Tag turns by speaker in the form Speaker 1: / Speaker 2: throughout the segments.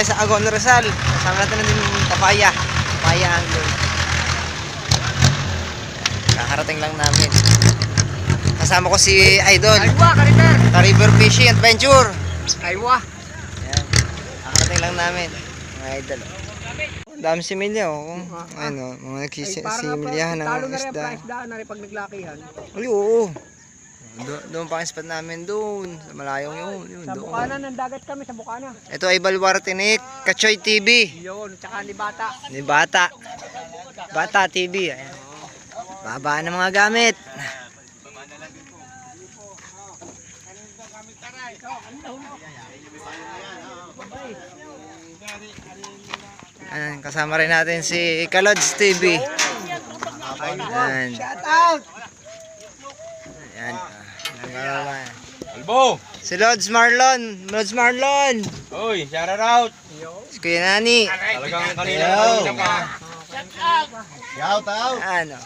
Speaker 1: tayo sa Agon Rizal. Kasama natin na din yung papaya. Papaya angler. Kakarating lang namin. Kasama ko si Idol.
Speaker 2: Aywa, Kariber!
Speaker 1: Sa River Fishing Adventure.
Speaker 2: Aywa!
Speaker 1: Yan. Kakarating lang namin. Mga idol. Ang dami similya oh. Ayun oh, mga nagsisimilyahan ng
Speaker 2: talo na rin
Speaker 1: isda.
Speaker 2: ang isda na rin pag naglakihan.
Speaker 1: Ay, oo. Do- doon pa ang spot namin doon. Sa malayong yun. yun
Speaker 2: Sa
Speaker 1: doon.
Speaker 2: Bukana, ng dagat kami sa Bukana.
Speaker 1: Ito ay Balwar Tinik, Kachoy TV.
Speaker 2: Yun, tsaka ni Bata.
Speaker 1: Ni Bata. Bata TV. Ayan. Baba ng mga gamit. Ayan, kasama rin natin si Kalods TV. Ayan.
Speaker 2: Shout out!
Speaker 1: Ayan. Ayan.
Speaker 3: Albo!
Speaker 1: Si Lods Marlon. Lods Marlon.
Speaker 3: Oy, shout out!
Speaker 1: Si Kuya Nani.
Speaker 3: Talagang kanina na kanina pa.
Speaker 1: Shout out. Ano?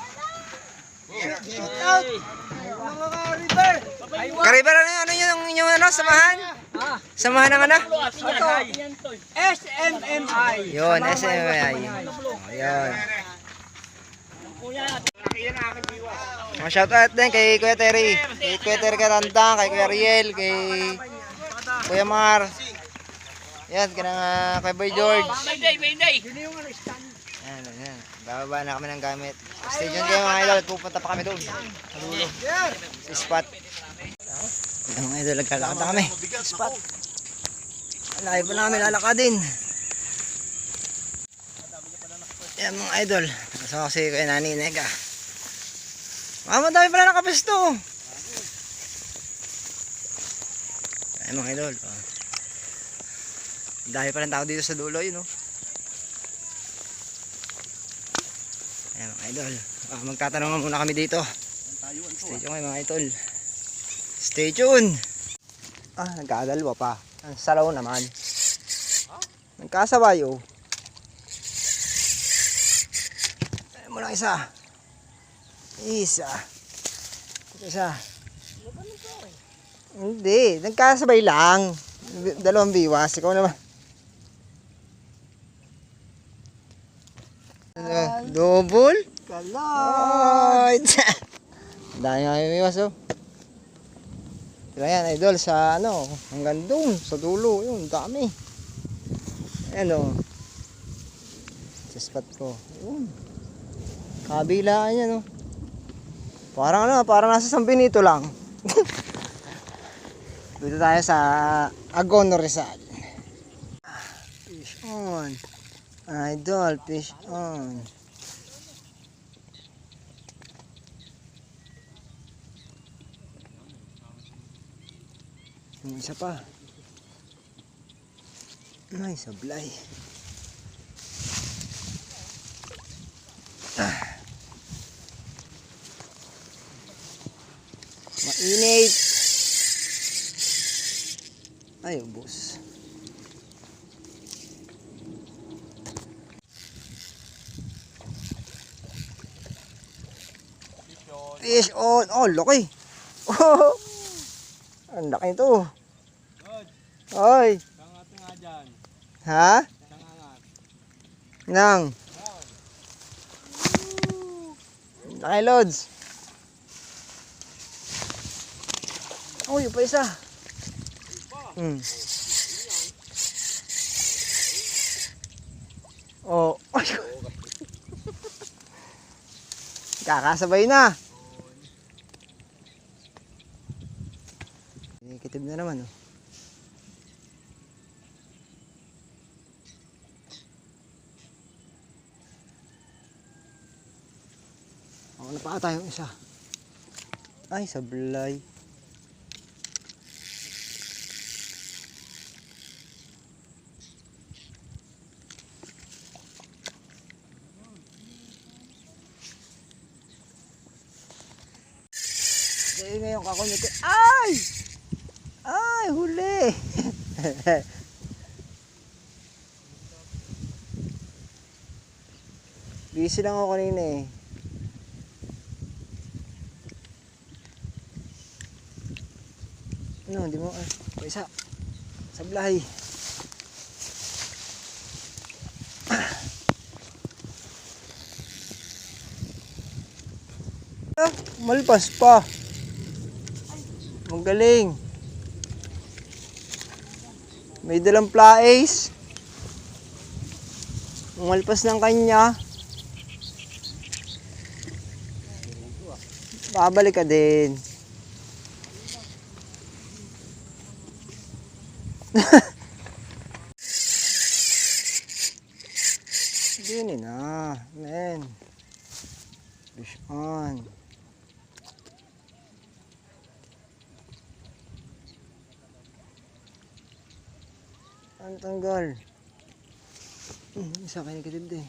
Speaker 2: Mga Kariber! Aywa!
Speaker 1: Kariber, ano, ano yung inyong ano, samahan?
Speaker 2: Ah,
Speaker 1: Samahan ng ano?
Speaker 2: ito, SMMI.
Speaker 1: Yun, SMMI. yun. Mga shoutout din kay Kuya Terry. Kay Kuya Terry Karantang, kay Kuya Riel, kay Kuya Mar. Yan, kanang uh, kay Boy George.
Speaker 2: Yun yung ano, stand.
Speaker 1: Yan, yan. Bababa na kami ng gamit. Stay tuned kayo mga idol. Pupunta pa kami doon. Sa spot. Yan mga idol, nagkalakad na kami. Spot. Layo pa na kami lalakadin. Yan mga idol. Kasama si Kuya Nani Nega. Mama, dami pala nakapesto. Yan mga idol. Oh. Dahil pa ng tao dito sa dulo yun oh. Ayan mga idol. Ah, magtatanong muna kami dito. Stay tuned mga idol. Stay tuned. Ah, nagkadalwa pa. Ang salaw naman. Nagkasabay oh. Ayan mo lang isa. Isa. Isa. Hindi, nagkasabay lang. Dalawang biwas. Ikaw naman. Ano, Double?
Speaker 2: Kalot!
Speaker 1: Ay, Dahil nga yung iwas oh. Sila yan, idol, sa ano, hanggang doon, sa dulo, yun, dami. Ayan oh. Sa spot ko. Yun. Kabilaan yan oh. Parang ano, parang nasa San lang. Dito tayo sa Agono Rizal. Fish on. Idol, fish on. Yung isa pa. Ay, sablay. Ah. Mainit. Ay, ubos. Fish on. Oh, laki. Oh, ang laki nito.
Speaker 3: Dyan.
Speaker 1: Ha? Nang. Laki loads. Oh, yung pa isa. Hmm. Oh. Ay. Kakasabay na. Kitib na naman, oh. Ako na pa tayo isa. Ay, sablay. Dahil ngayon kakunyuti. Ay! Ay, huli! Busy lang ako kanina eh. Ano, hindi mo, ah, uh, isa. Sablahay. Ah. ah, malpas pa. Magaling. May dalang plaes. Umalpas ng kanya. Babalik ka din. Dini na, men. Fish on. Ang tanggal. Hmm, isa kayo negative din.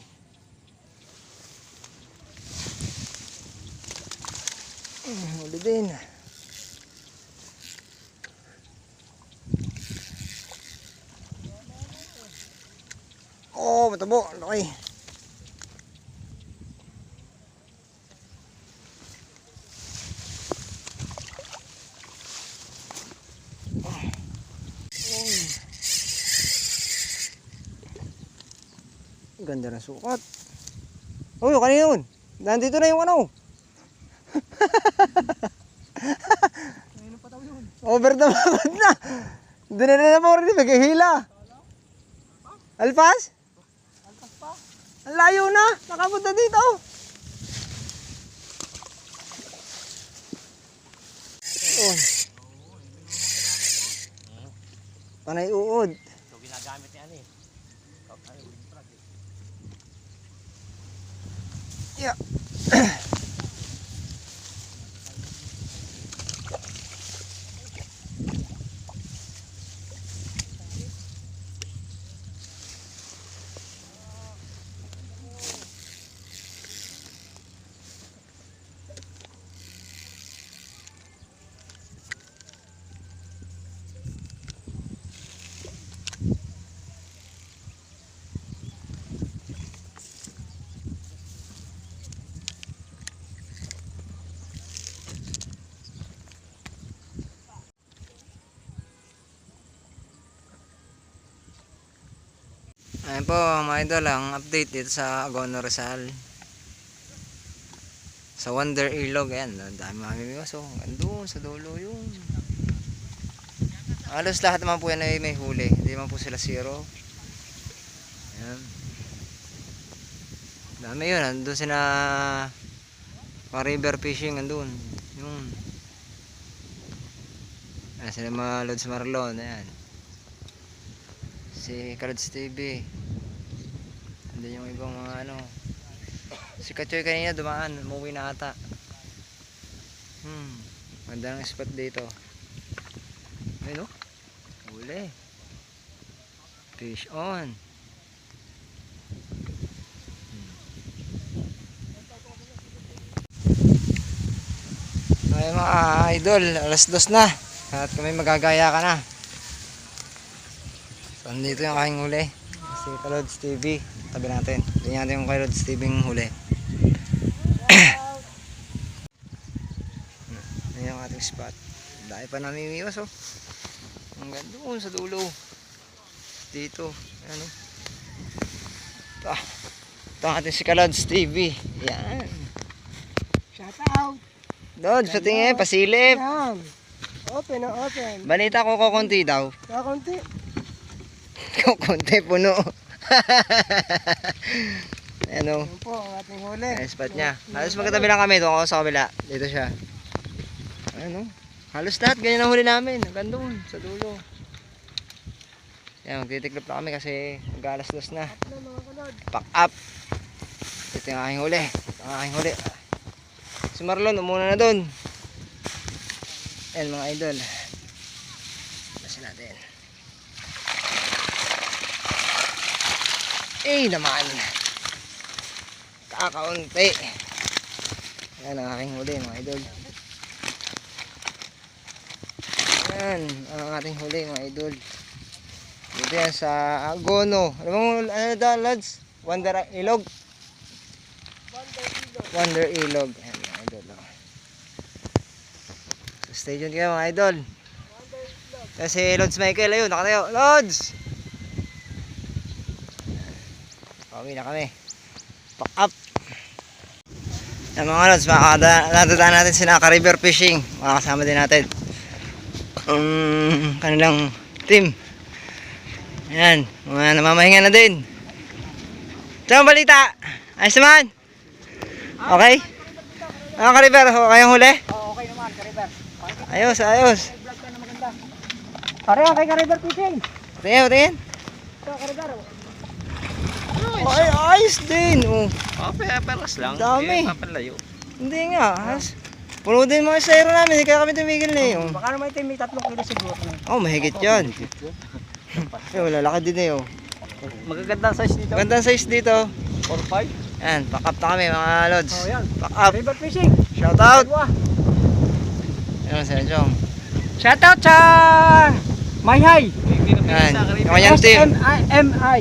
Speaker 1: Hmm, Huli din. Oh, matabo. Laki. Ganda ng sukat. Oh, kanina yun. Nandito na yung ano. Over the mapad na. Doon na na po rin. Naghihila. Alpas? Alpas pa? Ang layo na. Nakapunta dito. Oh. Panay uod.
Speaker 3: Ito ginagamit ni ano eh.
Speaker 1: いや。Ayan po mga idol, ang update dito sa Agono Rizal. Sa Wonder Ilog, ayan, dami mamimiwas oh. Andun, sa dulo yun. Halos lahat naman po yan ay may huli. Hindi naman po sila zero. Ayan. Dami yun, andun sila pa river fishing, andun. Yun. Ayan sila mga Lods Marlon, ayan si Cards TV andun yung ibang mga ano. Si Kachoy kanina dumaan umuwi na ata. Hmm ganda ng spot dito. Ayun o huli. Fish on. Hmm. ay mga idol alas dos na. At kami magagaya ka na. So, andito yung aking huli. Si Kalods TV. Tabi natin. Tingnan natin yung Kalods TV yung huli. Ayan yung ating spot. Dahil pa namimiwas oh. Ang ganda doon sa dulo. Dito. Ayan oh. Ito. Ito ang ating si Kalods TV. Yan.
Speaker 2: Shout out.
Speaker 1: Lods, sa tingin, pasilip.
Speaker 2: Open na open.
Speaker 1: Balita ko kukunti daw. Kukunti puno. ano?
Speaker 2: Yan po ang ating huli.
Speaker 1: Ang spot niya. Halos magkatabi lang kami. Doon ako sa kabila. Dito siya. Ano? Halos lahat. Ganyan ang huli namin. Hanggang doon. Sa dulo. Yan. Magtitiklop na kami kasi mag-alas dos na.
Speaker 2: Ano?
Speaker 1: Pack up. Ito yung aking huli. Ito ang aking huli. Si Marlon, umuna na doon. Ayan mga idol. Basin natin. Eh naman. Kakaunti. Yan ang aking huli mga idol. Yan ang ating huli mga idol. Dito yan sa Agono. Ano mo, ano daw lads? Wonder Ilog? Wonder Ilog. Yan mga idol. oh. So, stay tuned kayo mga idol. Kasi Lods Michael ayun, nakatayo. Lods! Pauwi na kami. Pack up. Yan mga lods, nadadaan natin si Naka River Fishing. Makakasama din natin. Um, kanilang team. Ayan, mga namamahinga na din. Saan ang balita? Ayos naman? Okay? Ano ka River? Kayong huli?
Speaker 2: Oo, okay naman, Kariber.
Speaker 1: Ayos, ayos.
Speaker 2: Ka maganda. Pare, kay Kariber Fishing.
Speaker 1: Tingin, tingin.
Speaker 2: Ito, Kariber.
Speaker 1: Ay, ayos din. Oh,
Speaker 3: Oh, peperas lang.
Speaker 1: Dami.
Speaker 3: Eh, papalayo.
Speaker 1: hindi nga. Ayos. Puno din mga sayro namin. Hindi kaya kami tumigil na yun.
Speaker 2: Baka naman ito may tatlong kilo siguro.
Speaker 1: Oh, mahigit yan. Eh, wala laki din eh. Oh.
Speaker 3: Magagandang size dito.
Speaker 1: Gandang size dito.
Speaker 3: 4-5.
Speaker 1: Yan, pack up na kami mga lods.
Speaker 2: Oh, yan.
Speaker 1: Pack up.
Speaker 2: Kariber Fishing.
Speaker 1: Shout out. Yan, Sir Jong.
Speaker 2: Shout out sa Mayhay.
Speaker 3: Hindi
Speaker 1: Yan, yung kanyang team.
Speaker 2: SMI.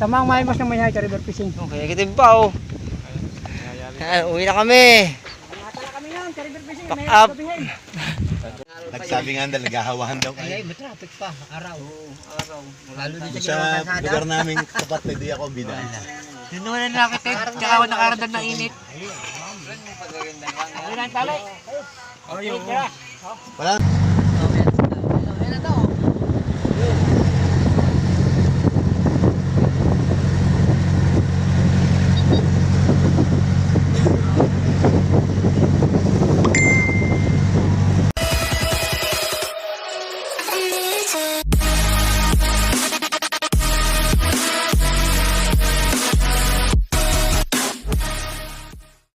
Speaker 2: Sa mga Maymas ng Mayhay, Kariber Fishing.
Speaker 1: Oh, kaya kitib pa oh. Yan, uwi na kami.
Speaker 2: Ingatan na kami yan, Kariber Fishing.
Speaker 1: Pack
Speaker 2: May
Speaker 1: up.
Speaker 4: Nagsabi nga dahil nagahawahan daw kayo.
Speaker 2: Ay, may traffic pa. Araw. Araw. Lalo din
Speaker 4: Sa lugar namin kapatid, di ako bida.
Speaker 2: Yun naman ang nakatid. Tsaka nakaramdam ng init. Ano na ang tali? Oh, yun.
Speaker 4: Wala.